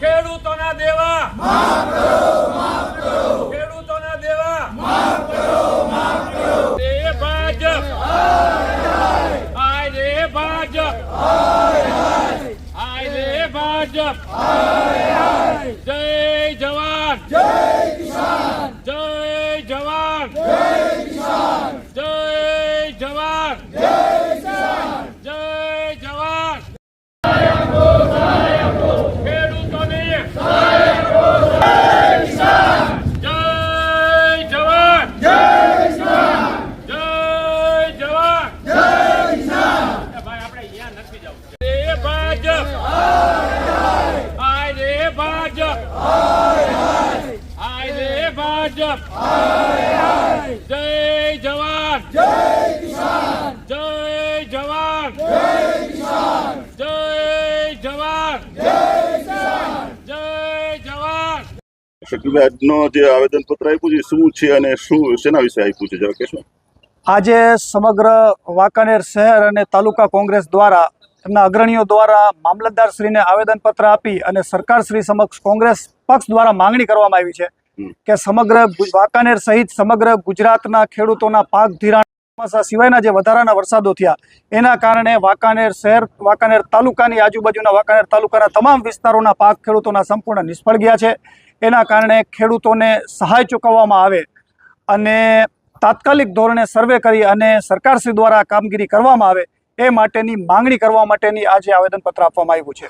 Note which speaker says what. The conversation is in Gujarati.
Speaker 1: ખેડૂતોના દેવા. ખેડૂતોના દેવા. રે ભાજપ. હાય રે ભાજપ. હાય રે ભાજપ. જય જવાન. જય જવાન જય જવાન જય જવાન ખેડૂતોને જય જવાન જય જવાન એ ભાઈ જય જવાન જય જવાન જય જવાન જય
Speaker 2: શું છે અને શું શેના વિશે આપ્યું છે? જરા કહેશો.
Speaker 3: આજે સમગ્ર વાંકાનેર શહેર અને તાલુકા કોંગ્રેસ દ્વારા એમના અગ્રણીઓ દ્વારા મામલતદારશ્રીને આવેદનપત્ર આપી અને સરકારશ્રી સમક્ષ કોંગ્રેસ પક્ષ દ્વારા માંગણી કરવામાં આવી છે કે સમગ્ર વાંકાનેર સહિત સમગ્ર ગુજરાતના ખેડૂતોના પાક ધિરાણ ચોમાસા સિવાયના જે વધારાના વરસાદો થયા એના કારણે વાંકાનેર શહેર વાંકાનેર તાલુકાની આજુબાજુના વાંકાનેર તાલુકાના તમામ વિસ્તારોના પાક ખેડૂતોના સંપૂર્ણ નિષ્ફળ ગયા છે. એના કારણે ખેડૂતોને સહાય ચૂકવવામાં આવે અને તાત્કાલિક ધોરણે સર્વે કરી અને સરકારશ્રી દ્વારા કામગીરી કરવામાં આવે એ માટેની માંગણી કરવા માટેની આજે આવેદનપત્ર આપવામાં આવ્યું છે.